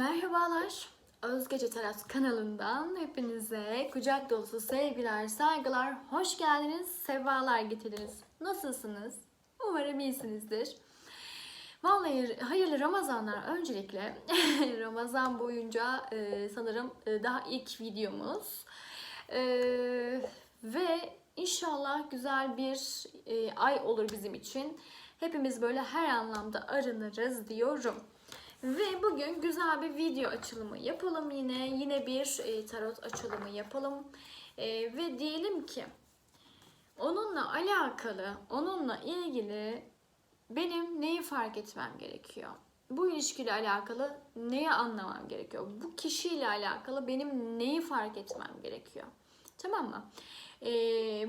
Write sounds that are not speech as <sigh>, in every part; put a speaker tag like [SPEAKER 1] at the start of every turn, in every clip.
[SPEAKER 1] Merhabalar. Özgece Taras kanalından hepinize kucak dolusu sevgiler, saygılar, hoş geldiniz, sefalar getirdiniz. Nasılsınız? Umarım iyisinizdir. Vallahi hayırlı Ramazanlar öncelikle. <laughs> Ramazan boyunca e, sanırım e, daha ilk videomuz. E, ve inşallah güzel bir e, ay olur bizim için. Hepimiz böyle her anlamda arınırız diyorum. Ve bugün güzel bir video açılımı yapalım yine. Yine bir e, tarot açılımı yapalım. E, ve diyelim ki onunla alakalı, onunla ilgili benim neyi fark etmem gerekiyor? Bu ilişkiyle alakalı neyi anlamam gerekiyor? Bu kişiyle alakalı benim neyi fark etmem gerekiyor? Tamam mı? E,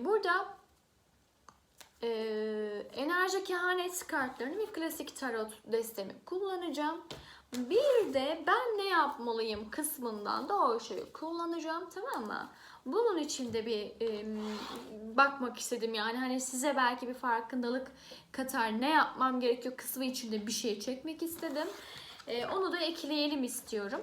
[SPEAKER 1] burada e, enerji kehanet kartlarını ve klasik tarot destemi kullanacağım. Bir de ben ne yapmalıyım kısmından da o şeyi kullanacağım tamam mı? Bunun için de bir e, bakmak istedim yani hani size belki bir farkındalık katar ne yapmam gerekiyor kısmı içinde bir şey çekmek istedim. E, onu da ekleyelim istiyorum.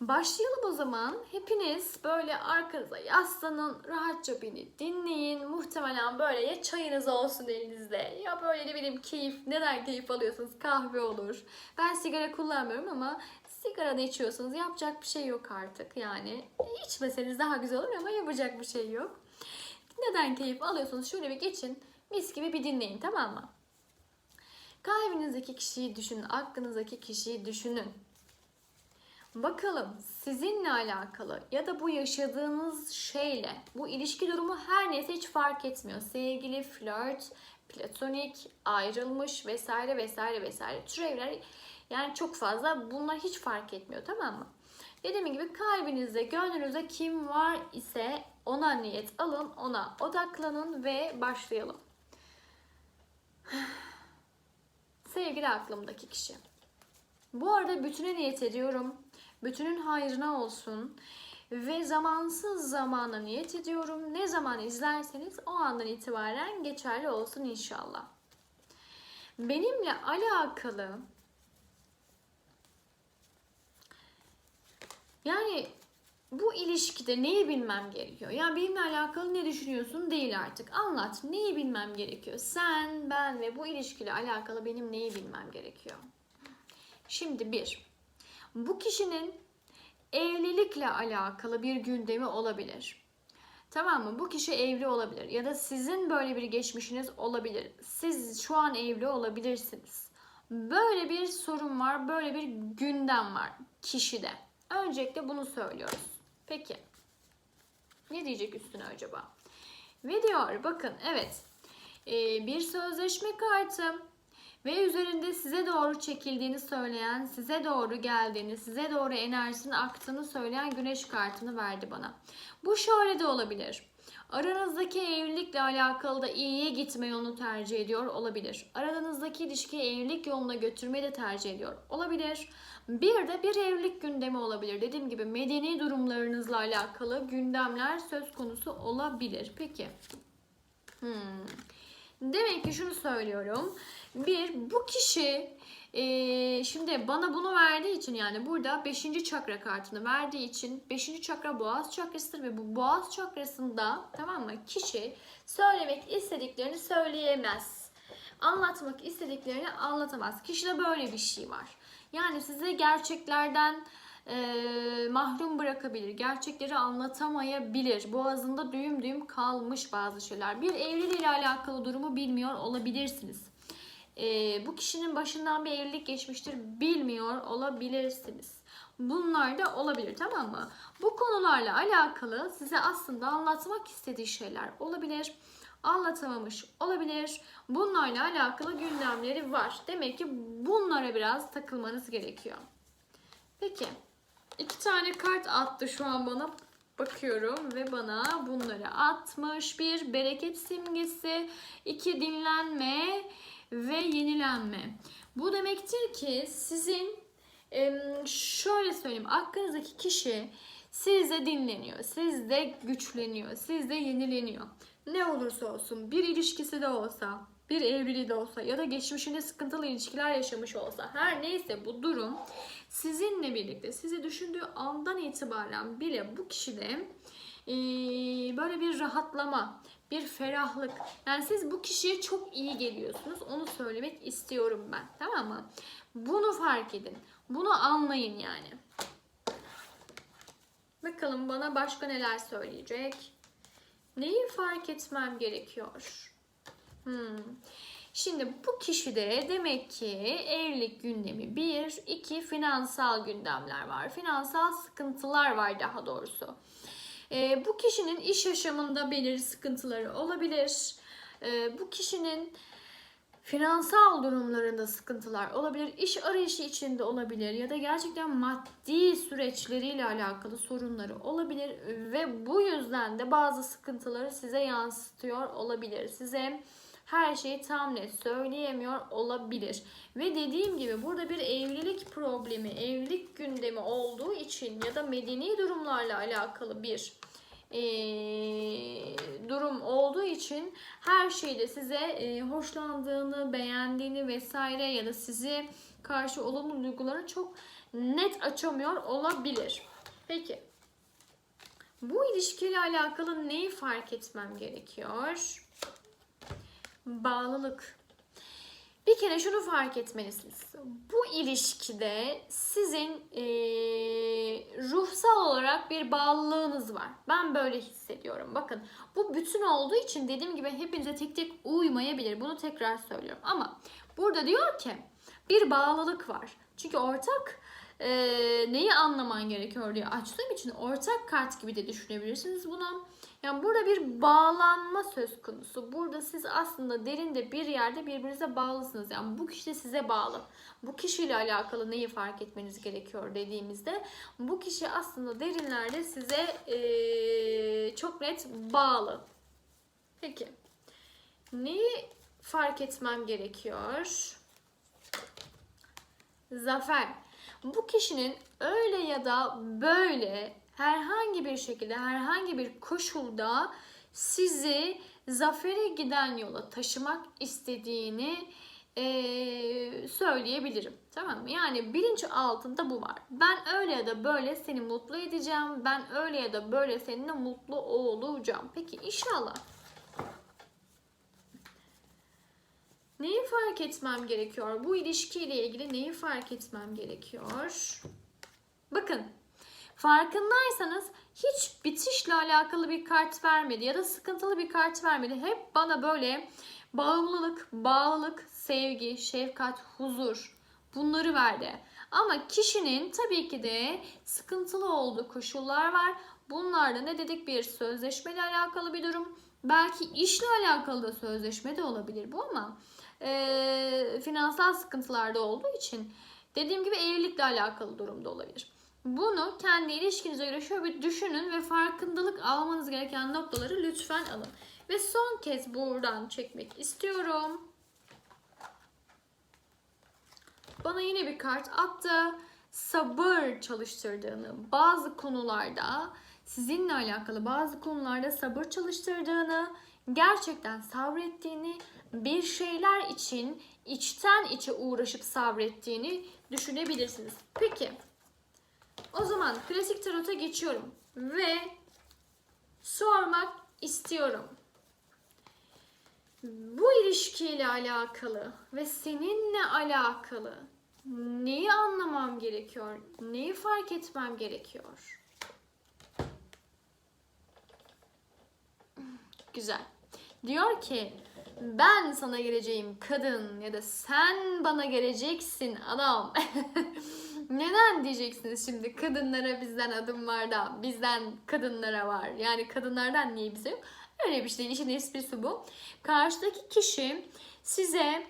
[SPEAKER 1] Başlayalım o zaman. Hepiniz böyle arkanıza yaslanın, rahatça beni dinleyin. Muhtemelen böyle ya çayınız olsun elinizde ya böyle ne bileyim keyif, neden keyif alıyorsunuz? Kahve olur. Ben sigara kullanmıyorum ama sigara da içiyorsanız yapacak bir şey yok artık. Yani içmeseniz daha güzel olur ama yapacak bir şey yok. Neden keyif alıyorsanız şöyle bir geçin, mis gibi bir dinleyin tamam mı? Kalbinizdeki kişiyi düşünün, aklınızdaki kişiyi düşünün. Bakalım sizinle alakalı ya da bu yaşadığınız şeyle bu ilişki durumu her neyse hiç fark etmiyor. Sevgili, flört, platonik, ayrılmış vesaire vesaire vesaire türevler yani çok fazla bunlar hiç fark etmiyor tamam mı? Dediğim gibi kalbinizde, gönlünüzde kim var ise ona niyet alın, ona odaklanın ve başlayalım. <sighs> Sevgili aklımdaki kişi. Bu arada bütüne niyet ediyorum. Bütünün hayrına olsun. Ve zamansız zamana niyet ediyorum. Ne zaman izlerseniz o andan itibaren geçerli olsun inşallah. Benimle alakalı yani bu ilişkide neyi bilmem gerekiyor? Yani benimle alakalı ne düşünüyorsun değil artık. Anlat. Neyi bilmem gerekiyor? Sen, ben ve bu ilişkiyle alakalı benim neyi bilmem gerekiyor? Şimdi bir, bu kişinin evlilikle alakalı bir gündemi olabilir. Tamam mı? Bu kişi evli olabilir ya da sizin böyle bir geçmişiniz olabilir. Siz şu an evli olabilirsiniz. Böyle bir sorun var, böyle bir gündem var kişide. Öncelikle bunu söylüyoruz. Peki. Ne diyecek üstüne acaba? Ve bakın evet bir sözleşme kartı ve üzerinde size doğru çekildiğini söyleyen, size doğru geldiğini, size doğru enerjisinin aktığını söyleyen güneş kartını verdi bana. Bu şöyle de olabilir. Aranızdaki evlilikle alakalı da iyiye gitme yolunu tercih ediyor olabilir. Aranızdaki ilişkiyi evlilik yoluna götürmeyi de tercih ediyor olabilir. Bir de bir evlilik gündemi olabilir. Dediğim gibi medeni durumlarınızla alakalı gündemler söz konusu olabilir. Peki. Hmm. Demek ki şunu söylüyorum. Bir, bu kişi e, şimdi bana bunu verdiği için yani burada 5. çakra kartını verdiği için 5. çakra boğaz çakrasıdır ve bu boğaz çakrasında tamam mı kişi söylemek istediklerini söyleyemez. Anlatmak istediklerini anlatamaz. Kişide böyle bir şey var. Yani size gerçeklerden e, mahrum bırakabilir. Gerçekleri anlatamayabilir. Boğazında düğüm düğüm kalmış bazı şeyler. Bir evliliğiyle alakalı durumu bilmiyor olabilirsiniz. E, bu kişinin başından bir evlilik geçmiştir. Bilmiyor olabilirsiniz. Bunlar da olabilir tamam mı? Bu konularla alakalı size aslında anlatmak istediği şeyler olabilir anlatamamış olabilir. Bunlarla alakalı gündemleri var. Demek ki bunlara biraz takılmanız gerekiyor. Peki. İki tane kart attı şu an bana. Bakıyorum ve bana bunları atmış. Bir bereket simgesi. iki dinlenme ve yenilenme. Bu demektir ki sizin şöyle söyleyeyim aklınızdaki kişi sizde dinleniyor, sizde güçleniyor, sizde yenileniyor. Ne olursa olsun bir ilişkisi de olsa, bir evliliği de olsa ya da geçmişinde sıkıntılı ilişkiler yaşamış olsa her neyse bu durum sizinle birlikte sizi düşündüğü andan itibaren bile bu kişide böyle bir rahatlama, bir ferahlık. Yani siz bu kişiye çok iyi geliyorsunuz. Onu söylemek istiyorum ben. Tamam mı? Bunu fark edin. Bunu anlayın yani. Bakalım bana başka neler söyleyecek. Neyi fark etmem gerekiyor? Hmm. Şimdi bu kişide demek ki evlilik gündemi bir, iki finansal gündemler var. Finansal sıkıntılar var daha doğrusu. Ee, bu kişinin iş yaşamında belirli sıkıntıları olabilir. Ee, bu kişinin finansal durumlarında sıkıntılar olabilir. İş arayışı içinde olabilir ya da gerçekten maddi süreçleriyle alakalı sorunları olabilir ve bu yüzden de bazı sıkıntıları size yansıtıyor olabilir. Size her şeyi tam net söyleyemiyor olabilir. Ve dediğim gibi burada bir evlilik problemi, evlilik gündemi olduğu için ya da medeni durumlarla alakalı bir eee, durum olduğu için her şeyde size eee, hoşlandığını, beğendiğini vesaire ya da sizi karşı olumlu duyguları çok net açamıyor olabilir. Peki bu ilişkiyle alakalı neyi fark etmem gerekiyor? Bağlılık. Bir kere şunu fark etmelisiniz. Bu ilişkide sizin eee, ruhsal olarak bir bağlılığınız var. Ben böyle hissediyorum. Bakın bu bütün olduğu için dediğim gibi hepinize tek tek uymayabilir. Bunu tekrar söylüyorum. Ama burada diyor ki bir bağlılık var. Çünkü ortak eee, neyi anlaman gerekiyor diye açtığım için ortak kart gibi de düşünebilirsiniz buna. Yani burada bir bağlanma söz konusu. Burada siz aslında derinde bir yerde birbirinize bağlısınız. Yani bu kişi de size bağlı. Bu kişiyle alakalı neyi fark etmeniz gerekiyor dediğimizde bu kişi aslında derinlerde size eee, çok net bağlı. Peki. Neyi fark etmem gerekiyor? Zafer. Bu kişinin öyle ya da böyle herhangi bir şekilde, herhangi bir koşulda sizi zafere giden yola taşımak istediğini eee, söyleyebilirim. Tamam mı? Yani bilinç altında bu var. Ben öyle ya da böyle seni mutlu edeceğim. Ben öyle ya da böyle seninle mutlu olacağım. Peki inşallah. Neyi fark etmem gerekiyor? Bu ilişkiyle ilgili neyi fark etmem gerekiyor? Bakın farkındaysanız hiç bitişle alakalı bir kart vermedi ya da sıkıntılı bir kart vermedi. Hep bana böyle bağımlılık, bağlılık, sevgi, şefkat, huzur bunları verdi. Ama kişinin tabii ki de sıkıntılı olduğu koşullar var. Bunlarda ne dedik bir sözleşmeyle alakalı bir durum. Belki işle alakalı da sözleşme de olabilir bu ama e, finansal sıkıntılarda olduğu için dediğim gibi evlilikle alakalı durumda olabilir. Bunu kendi ilişkinize göre şöyle bir düşünün ve farkındalık almanız gereken noktaları lütfen alın. Ve son kez buradan çekmek istiyorum. Bana yine bir kart attı. Sabır çalıştırdığını, bazı konularda sizinle alakalı bazı konularda sabır çalıştırdığını, gerçekten sabrettiğini, bir şeyler için içten içe uğraşıp sabrettiğini düşünebilirsiniz. Peki. O zaman klasik tarota geçiyorum ve sormak istiyorum. Bu ilişkiyle alakalı ve seninle alakalı neyi anlamam gerekiyor? Neyi fark etmem gerekiyor? Güzel. Diyor ki ben sana geleceğim kadın ya da sen bana geleceksin adam. <laughs> Neden diyeceksiniz şimdi kadınlara bizden adım var da bizden kadınlara var. Yani kadınlardan niye bize yok? Öyle bir şey. İşin esprisi bu. Karşıdaki kişi size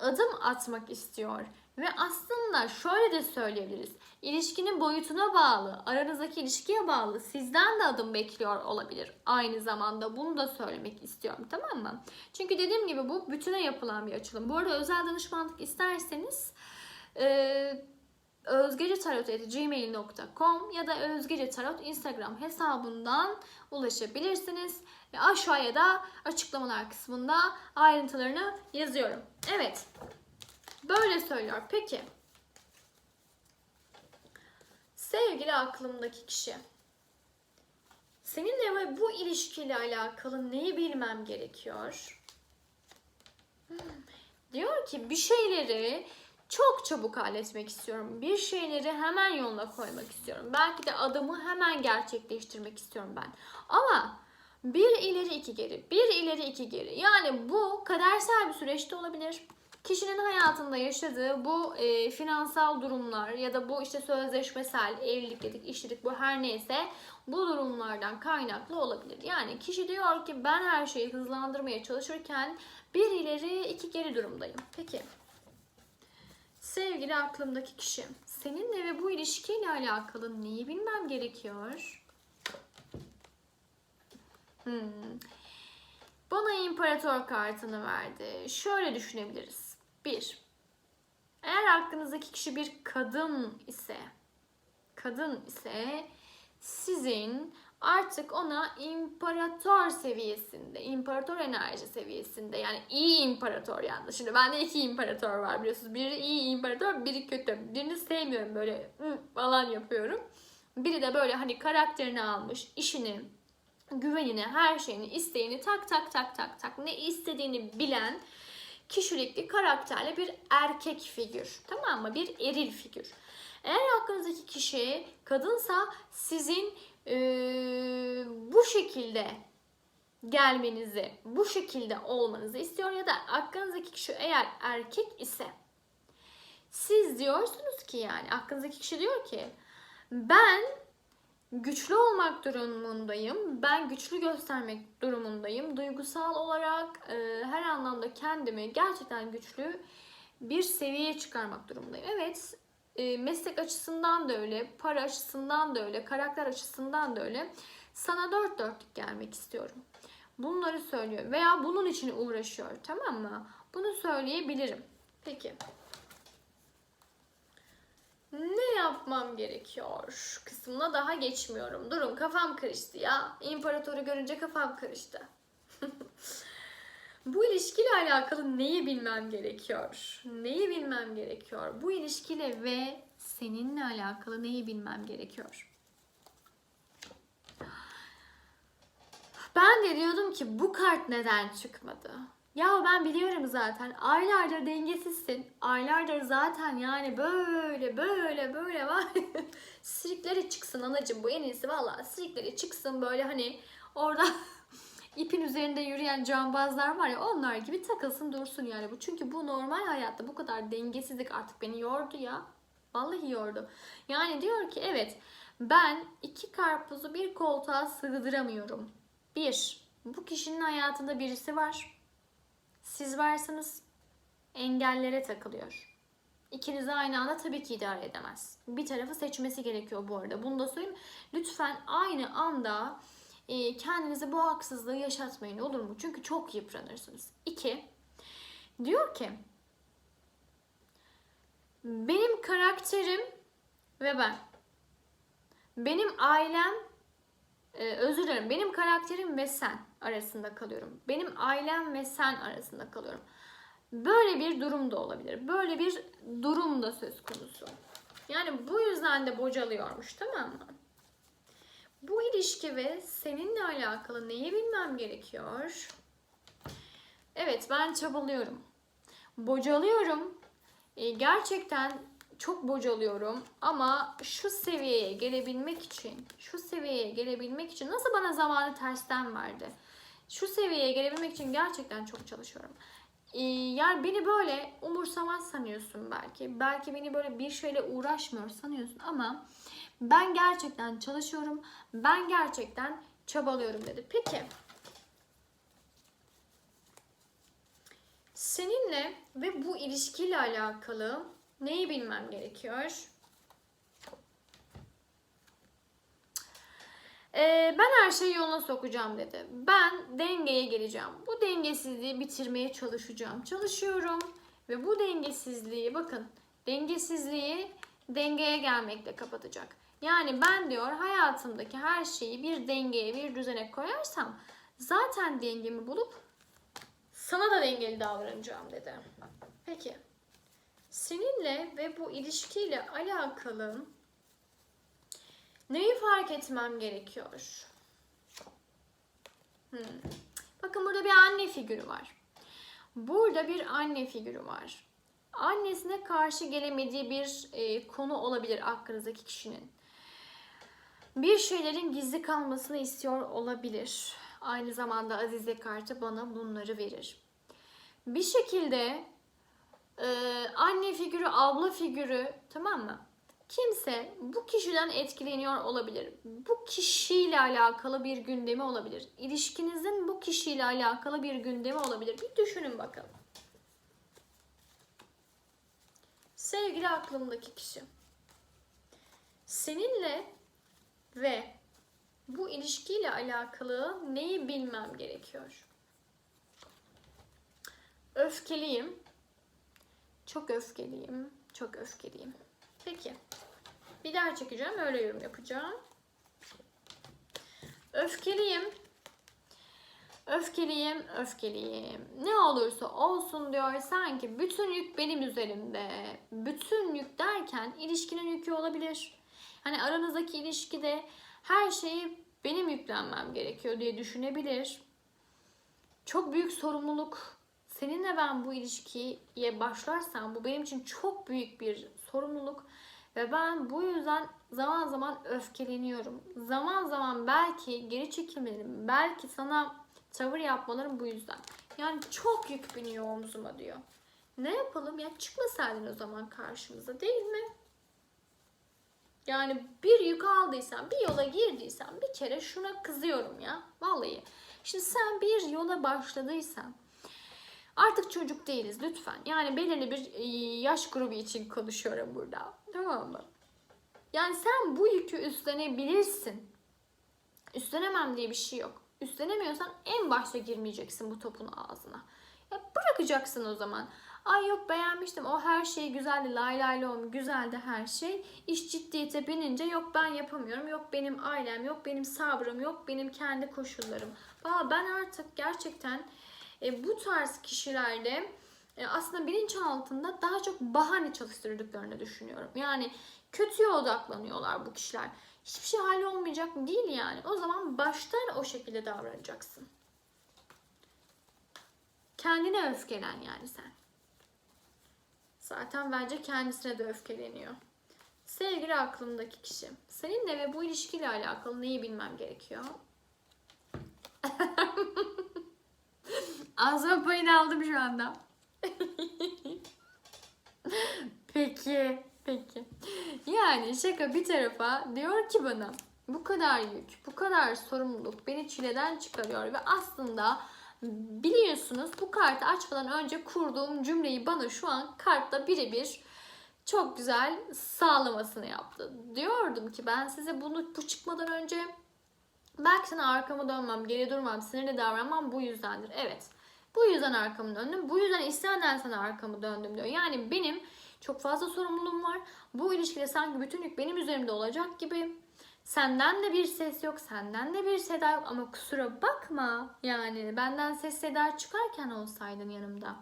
[SPEAKER 1] adım atmak istiyor. Ve aslında şöyle de söyleyebiliriz. İlişkinin boyutuna bağlı, aranızdaki ilişkiye bağlı sizden de adım bekliyor olabilir. Aynı zamanda bunu da söylemek istiyorum tamam mı? Çünkü dediğim gibi bu bütüne yapılan bir açılım. Bu arada özel danışmanlık isterseniz e, özgecetarot.gmail.com ya da özgecetarot Instagram hesabından ulaşabilirsiniz. Ve aşağıya da açıklamalar kısmında ayrıntılarını yazıyorum. Evet. Böyle söylüyor. Peki. Sevgili aklımdaki kişi. Seninle ve bu ilişkiyle alakalı neyi bilmem gerekiyor? Hmm. Diyor ki bir şeyleri çok çabuk halletmek istiyorum. Bir şeyleri hemen yoluna koymak istiyorum. Belki de adımı hemen gerçekleştirmek istiyorum ben. Ama bir ileri iki geri, bir ileri iki geri. Yani bu kadersel bir süreçte olabilir. Kişinin hayatında yaşadığı bu e, finansal durumlar ya da bu işte sözleşmesel, evlilik dedik, işledik bu her neyse bu durumlardan kaynaklı olabilir. Yani kişi diyor ki ben her şeyi hızlandırmaya çalışırken bir ileri iki geri durumdayım. Peki sevgili aklımdaki kişi seninle ve bu ilişkiyle alakalı neyi bilmem gerekiyor? Hmm. Bana imparator kartını verdi. Şöyle düşünebiliriz. 1. Eğer aklınızdaki kişi bir kadın ise kadın ise sizin artık ona imparator seviyesinde, imparator enerji seviyesinde yani iyi imparator yani. Şimdi bende iki imparator var biliyorsunuz. Biri iyi imparator, biri kötü. Birini sevmiyorum böyle falan yapıyorum. Biri de böyle hani karakterini almış, işini, güvenini, her şeyini, isteğini tak tak tak tak tak ne istediğini bilen kişilikli, karakterli bir erkek figür. Tamam mı? Bir eril figür. Eğer aklınızdaki kişi kadınsa sizin eee, bu şekilde gelmenizi, bu şekilde olmanızı istiyor ya da aklınızdaki kişi eğer erkek ise siz diyorsunuz ki yani aklınızdaki kişi diyor ki ben güçlü olmak durumundayım. Ben güçlü göstermek durumundayım. Duygusal olarak e, her anlamda kendimi gerçekten güçlü bir seviyeye çıkarmak durumundayım. Evet, e, meslek açısından da öyle, para açısından da öyle, karakter açısından da öyle. Sana dört dörtlük gelmek istiyorum. Bunları söylüyor veya bunun için uğraşıyor tamam mı? Bunu söyleyebilirim. Peki. Ne yapmam gerekiyor kısmına daha geçmiyorum. Durun kafam karıştı ya. İmparatoru görünce kafam karıştı. <laughs> Bu ilişkiyle alakalı neyi bilmem gerekiyor? Neyi bilmem gerekiyor? Bu ilişkiyle ve seninle alakalı neyi bilmem gerekiyor? Ben de diyordum ki bu kart neden çıkmadı? Ya ben biliyorum zaten. Aylardır dengesizsin. Aylardır zaten yani böyle böyle böyle var. <laughs> Sirkleri çıksın anacım bu en iyisi valla. Sirkleri çıksın böyle hani orada <laughs> ipin üzerinde yürüyen cambazlar var ya onlar gibi takılsın dursun yani bu. Çünkü bu normal hayatta bu kadar dengesizlik artık beni yordu ya. Vallahi yordu. Yani diyor ki evet ben iki karpuzu bir koltuğa sığdıramıyorum. Bir, bu kişinin hayatında birisi var. Siz varsınız. Engellere takılıyor. İkinizi aynı anda tabii ki idare edemez. Bir tarafı seçmesi gerekiyor bu arada. Bunu da söyleyeyim. Lütfen aynı anda e, kendinize bu haksızlığı yaşatmayın olur mu? Çünkü çok yıpranırsınız. İki, diyor ki benim karakterim ve ben benim ailem ee, özür dilerim. Benim karakterim ve sen arasında kalıyorum. Benim ailem ve sen arasında kalıyorum. Böyle bir durum da olabilir. Böyle bir durum da söz konusu. Yani bu yüzden de bocalıyormuş tamam mı? Bu ilişki ve seninle alakalı neyi bilmem gerekiyor? Evet ben çabalıyorum. Bocalıyorum. Ee, gerçekten çok bocalıyorum ama şu seviyeye gelebilmek için, şu seviyeye gelebilmek için nasıl bana zamanı tersten verdi? Şu seviyeye gelebilmek için gerçekten çok çalışıyorum. Ee, yani beni böyle umursamaz sanıyorsun belki. Belki beni böyle bir şeyle uğraşmıyor sanıyorsun ama ben gerçekten çalışıyorum. Ben gerçekten çabalıyorum dedi. Peki. Seninle ve bu ilişkiyle alakalı Neyi bilmem gerekiyor? Ee, ben her şeyi yoluna sokacağım dedi. Ben dengeye geleceğim. Bu dengesizliği bitirmeye çalışacağım. Çalışıyorum ve bu dengesizliği bakın dengesizliği dengeye gelmekle kapatacak. Yani ben diyor hayatımdaki her şeyi bir dengeye, bir düzene koyarsam zaten dengemi bulup sana da dengeli davranacağım dedi. Peki. Seninle ve bu ilişkiyle alakalı neyi fark etmem gerekiyor? Hmm. Bakın burada bir anne figürü var. Burada bir anne figürü var. Annesine karşı gelemediği bir e, konu olabilir aklınızdaki kişinin. Bir şeylerin gizli kalmasını istiyor olabilir. Aynı zamanda Azize kartı bana bunları verir. Bir şekilde e, anne figürü, abla figürü tamam mı? Kimse bu kişiden etkileniyor olabilir. Bu kişiyle alakalı bir gündemi olabilir. İlişkinizin bu kişiyle alakalı bir gündemi olabilir. Bir düşünün bakalım. Sevgili aklımdaki kişi. Seninle ve bu ilişkiyle alakalı neyi bilmem gerekiyor? Öfkeliyim. Çok öfkeliyim. Çok öfkeliyim. Peki. Bir daha çekeceğim. Öyle yorum yapacağım. Öfkeliyim. Öfkeliyim, öfkeliyim. Ne olursa olsun diyor sanki bütün yük benim üzerimde. Bütün yük derken ilişkinin yükü olabilir. Hani aranızdaki ilişkide her şeyi benim yüklenmem gerekiyor diye düşünebilir. Çok büyük sorumluluk. Seninle ben bu ilişkiye başlarsam bu benim için çok büyük bir sorumluluk. Ve ben bu yüzden zaman zaman öfkeleniyorum. Zaman zaman belki geri çekilmelerim, belki sana tavır yapmalarım bu yüzden. Yani çok yük biniyor omzuma diyor. Ne yapalım ya çıkmasaydın o zaman karşımıza değil mi? Yani bir yük aldıysan, bir yola girdiysen bir kere şuna kızıyorum ya. Vallahi. Şimdi sen bir yola başladıysan artık çocuk değiliz lütfen. Yani belirli bir e, yaş grubu için konuşuyorum burada. Tamam mı? Yani sen bu yükü üstlenebilirsin. Üstlenemem diye bir şey yok. Üstlenemiyorsan en başta girmeyeceksin bu topun ağzına. Ya bırakacaksın o zaman. Ay yok beğenmiştim o her şey güzeldi lay lay lom güzeldi her şey. İş ciddiyete binince yok ben yapamıyorum yok benim ailem yok benim sabrım yok benim kendi koşullarım. Aa, ben artık gerçekten e, bu tarz kişilerde e, aslında bilinçaltında daha çok bahane çalıştırdıklarını düşünüyorum. Yani kötüye odaklanıyorlar bu kişiler. Hiçbir şey hallolmayacak değil yani. O zaman baştan o şekilde davranacaksın. Kendine öfkelen yani sen. Zaten bence kendisine de öfkeleniyor. Sevgili aklımdaki kişi. Seninle ve bu ilişkiyle alakalı neyi bilmem gerekiyor? Ağzıma payını aldım şu anda. <laughs> peki, peki. Yani şaka bir tarafa diyor ki bana bu kadar yük, bu kadar sorumluluk beni çileden çıkarıyor ve aslında biliyorsunuz bu kartı açmadan önce kurduğum cümleyi bana şu an kartta birebir çok güzel sağlamasını yaptı. Diyordum ki ben size bunu bu çıkmadan önce belki sana arkamı dönmem, geri durmam, sinirli davranmam bu yüzdendir. Evet. Bu yüzden arkamı döndüm. Bu yüzden istemeden sana arkamı döndüm diyor. Yani benim çok fazla sorumluluğum var. Bu ilişkide sanki bütün yük benim üzerimde olacak gibi. Senden de bir ses yok, senden de bir seda yok ama kusura bakma. Yani benden ses seda çıkarken olsaydın yanımda.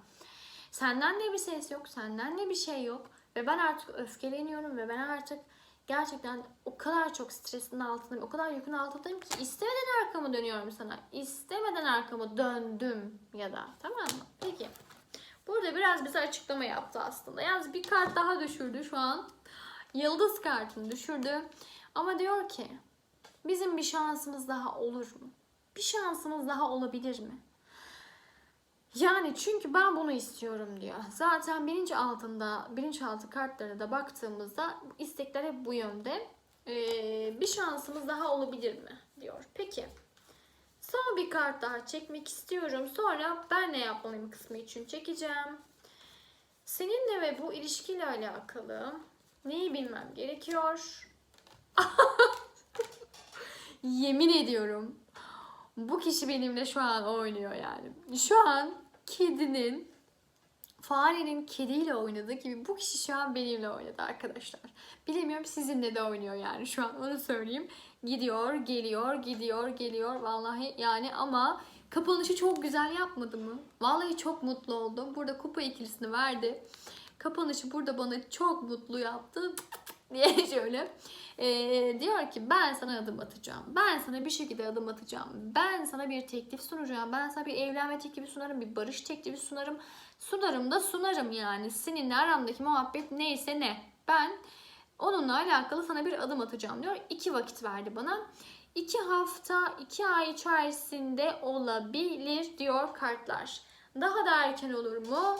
[SPEAKER 1] Senden de bir ses yok, senden de bir şey yok. Ve ben artık öfkeleniyorum ve ben artık gerçekten o kadar çok stresin altındayım, o kadar yükün altındayım ki istemeden arkamı dönüyorum sana. İstemeden arkamı döndüm ya da tamam mı? Peki. Burada biraz bize açıklama yaptı aslında. Yalnız bir kart daha düşürdü şu an. Yıldız kartını düşürdü. Ama diyor ki bizim bir şansımız daha olur mu? Bir şansımız daha olabilir mi? Yani çünkü ben bunu istiyorum diyor. Zaten bilinç altında, bilinçaltı kartlarına da baktığımızda istekler hep bu yönde. Ee, bir şansımız daha olabilir mi diyor. Peki. Son bir kart daha çekmek istiyorum. Sonra ben ne yapmalıyım kısmı için çekeceğim. Seninle ve bu ilişkiyle alakalı neyi bilmem gerekiyor? <laughs> Yemin ediyorum. Bu kişi benimle şu an oynuyor yani. Şu an kedinin farenin kediyle oynadığı gibi bu kişi şu an benimle oynadı arkadaşlar. Bilemiyorum sizinle de oynuyor yani şu an onu söyleyeyim. Gidiyor, geliyor, gidiyor, geliyor vallahi yani ama kapanışı çok güzel yapmadı mı? Vallahi çok mutlu oldum. Burada kupa ikilisini verdi. Kapanışı burada bana çok mutlu yaptı <laughs> diye şöyle ee, diyor ki ben sana adım atacağım. Ben sana bir şekilde adım atacağım. Ben sana bir teklif sunacağım. Ben sana bir evlenme teklifi sunarım. Bir barış teklifi sunarım. Sunarım da sunarım yani. Seninle aramdaki muhabbet neyse ne. Ben onunla alakalı sana bir adım atacağım diyor. İki vakit verdi bana. İki hafta, iki ay içerisinde olabilir diyor kartlar. Daha da erken olur mu?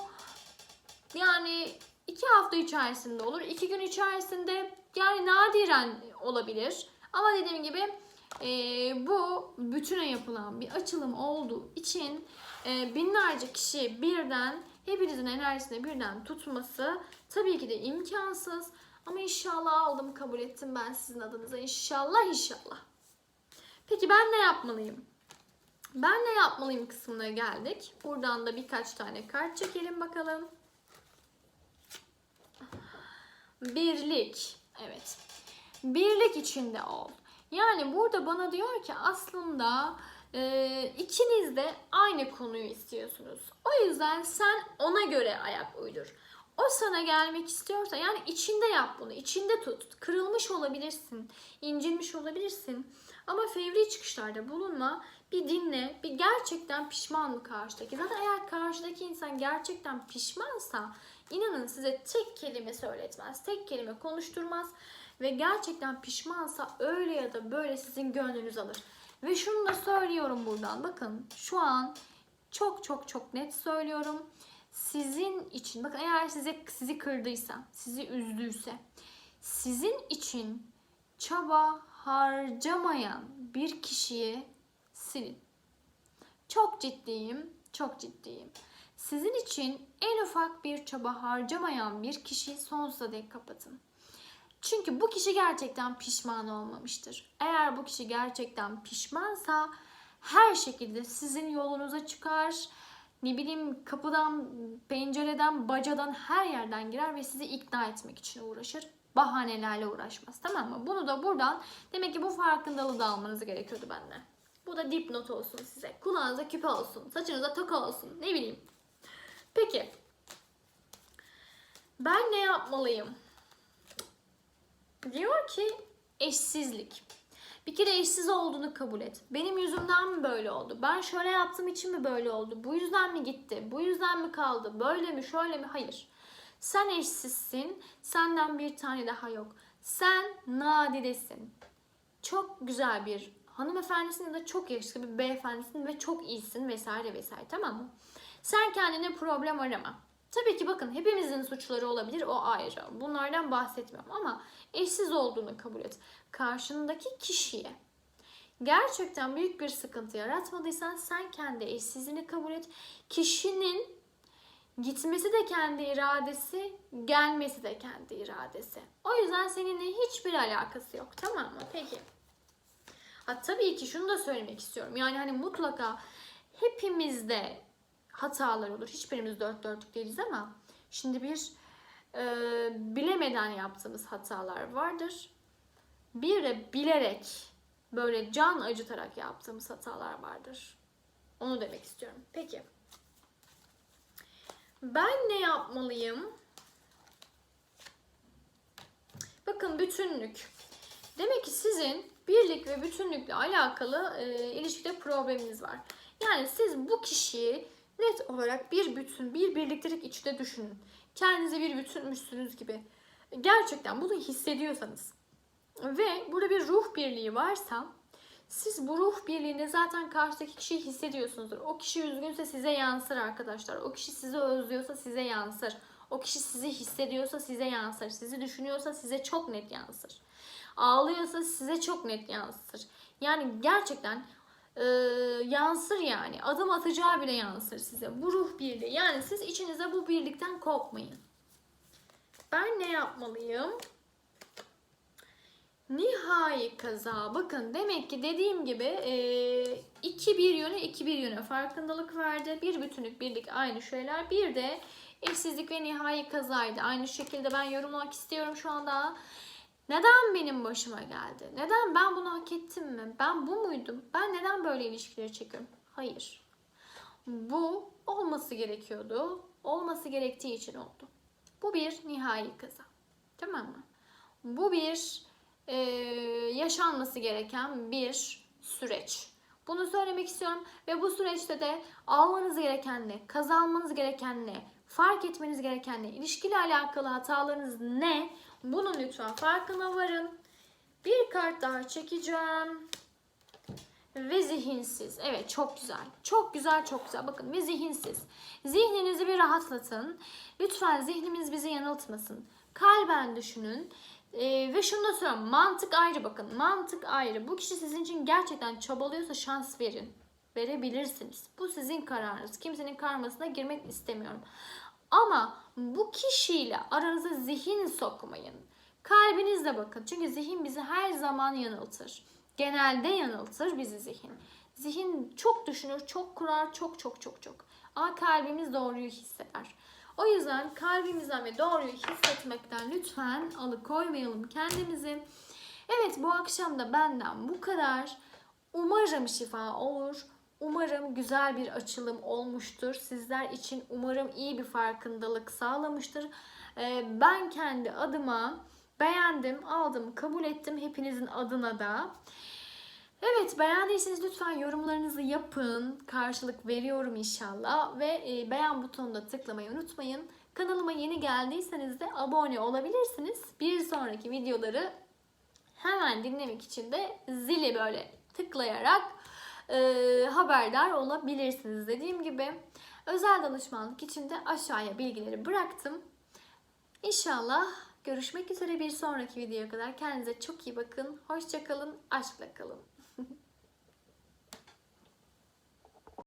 [SPEAKER 1] Yani iki hafta içerisinde olur. iki gün içerisinde yani nadiren olabilir. Ama dediğim gibi e, bu bütüne yapılan bir açılım olduğu için e, binlerce kişi birden hepinizin enerjisini birden tutması tabii ki de imkansız. Ama inşallah aldım kabul ettim ben sizin adınıza. İnşallah inşallah. Peki ben ne yapmalıyım? Ben ne yapmalıyım kısmına geldik. Buradan da birkaç tane kart çekelim bakalım. Birlik. Evet. Birlik içinde ol. Yani burada bana diyor ki aslında e, ikiniz de aynı konuyu istiyorsunuz. O yüzden sen ona göre ayak uydur. O sana gelmek istiyorsa yani içinde yap bunu. içinde tut. Kırılmış olabilirsin. incinmiş olabilirsin. Ama fevri çıkışlarda bulunma. Bir dinle. Bir gerçekten pişman mı karşıdaki? Zaten eğer karşıdaki insan gerçekten pişmansa inanın size tek kelime söyletmez. Tek kelime konuşturmaz. Ve gerçekten pişmansa öyle ya da böyle sizin gönlünüz alır. Ve şunu da söylüyorum buradan. Bakın şu an çok çok çok net söylüyorum. Sizin için bakın eğer size sizi kırdıysa, sizi üzdüyse, sizin için çaba harcamayan bir kişiyi silin. Çok ciddiyim, çok ciddiyim. Sizin için en ufak bir çaba harcamayan bir kişiyi sonsuza dek kapatın. Çünkü bu kişi gerçekten pişman olmamıştır. Eğer bu kişi gerçekten pişmansa her şekilde sizin yolunuza çıkar. Ne bileyim kapıdan, pencereden, bacadan her yerden girer ve sizi ikna etmek için uğraşır. Bahanelerle uğraşmaz tamam mı? Bunu da buradan demek ki bu farkındalığı da almanız gerekiyordu benden. Bu da dipnot olsun size. Kulağınıza küpe olsun. Saçınıza toka olsun. Ne bileyim. Peki. Ben ne yapmalıyım? Diyor ki eşsizlik. Bir kere eşsiz olduğunu kabul et. Benim yüzümden mi böyle oldu? Ben şöyle yaptığım için mi böyle oldu? Bu yüzden mi gitti? Bu yüzden mi kaldı? Böyle mi? Şöyle mi? Hayır. Sen eşsizsin. Senden bir tane daha yok. Sen nadidesin. Çok güzel bir hanımefendisin ya da çok yakışıklı bir beyefendisin ve çok iyisin vesaire vesaire tamam mı? Sen kendine problem arama. Tabii ki bakın hepimizin suçları olabilir o ayrı. Bunlardan bahsetmiyorum ama eşsiz olduğunu kabul et. Karşındaki kişiye gerçekten büyük bir sıkıntı yaratmadıysan sen kendi eşsizliğini kabul et. Kişinin gitmesi de kendi iradesi, gelmesi de kendi iradesi. O yüzden seninle hiçbir alakası yok tamam mı? Peki. Ha, tabii ki şunu da söylemek istiyorum. Yani hani mutlaka hepimizde hatalar olur. Hiçbirimiz dört dörtlük değiliz ama şimdi bir e, bilemeden yaptığımız hatalar vardır. Bir de bilerek böyle can acıtarak yaptığımız hatalar vardır. Onu demek istiyorum. Peki. Ben ne yapmalıyım? Bakın bütünlük. Demek ki sizin birlik ve bütünlükle alakalı e, ilişkide probleminiz var. Yani siz bu kişiyi net olarak bir bütün, bir birliktelik içinde düşünün. Kendinize bir bütünmüşsünüz gibi. Gerçekten bunu hissediyorsanız ve burada bir ruh birliği varsa siz bu ruh birliğinde zaten karşıdaki kişiyi hissediyorsunuzdur. O kişi üzgünse size yansır arkadaşlar. O kişi sizi özlüyorsa size yansır. O kişi sizi hissediyorsa size yansır. Sizi düşünüyorsa size çok net yansır. Ağlıyorsa size çok net yansır. Yani gerçekten e, yansır yani. Adım atacağı bile yansır size. Bu ruh birliği. Yani siz içinize bu birlikten kopmayın. Ben ne yapmalıyım? Nihai kaza. Bakın demek ki dediğim gibi e, iki bir yöne iki bir yöne farkındalık verdi. Bir bütünlük birlik aynı şeyler. Bir de eşsizlik ve nihai kazaydı. Aynı şekilde ben yorumlamak istiyorum şu anda. Neden benim başıma geldi? Neden ben bunu hak ettim mi? Ben bu muydum? Ben neden böyle ilişkileri çekiyorum? Hayır. Bu olması gerekiyordu. Olması gerektiği için oldu. Bu bir nihai kaza. Tamam mı? Bu bir e, yaşanması gereken bir süreç. Bunu söylemek istiyorum ve bu süreçte de almanız gereken ne, kazanmanız gereken ne, fark etmeniz gereken ne, ilişkiyle alakalı hatalarınız ne? Bunun lütfen farkına varın. Bir kart daha çekeceğim. Ve zihinsiz. Evet çok güzel. Çok güzel çok güzel. Bakın ve zihinsiz. Zihninizi bir rahatlatın. Lütfen zihnimiz bizi yanıltmasın. Kalben düşünün. Ee, ve şunu da söylüyorum. Mantık ayrı bakın. Mantık ayrı. Bu kişi sizin için gerçekten çabalıyorsa şans verin. Verebilirsiniz. Bu sizin kararınız. Kimsenin karmasına girmek istemiyorum. Ama bu kişiyle aranıza zihin sokmayın. Kalbinizle bakın. Çünkü zihin bizi her zaman yanıltır. Genelde yanıltır bizi zihin. Zihin çok düşünür, çok kurar, çok çok çok çok. Ama kalbimiz doğruyu hisseder. O yüzden kalbimizden ve doğruyu hissetmekten lütfen alıkoymayalım kendimizi. Evet bu akşam da benden bu kadar. Umarım şifa olur. Umarım güzel bir açılım olmuştur. Sizler için umarım iyi bir farkındalık sağlamıştır. Ee, Ben kendi adıma beğendim, aldım, kabul ettim hepinizin adına da. Evet beğendiyseniz lütfen yorumlarınızı yapın. Karşılık veriyorum inşallah. Ve e, beğen butonuna tıklamayı unutmayın. Kanalıma yeni geldiyseniz de abone olabilirsiniz. Bir sonraki videoları hemen dinlemek için de zili böyle tıklayarak e, haberdar olabilirsiniz. Dediğim gibi özel danışmanlık için de aşağıya bilgileri bıraktım. İnşallah görüşmek üzere bir sonraki videoya kadar. Kendinize çok iyi bakın. Hoşçakalın. Aşkla kalın.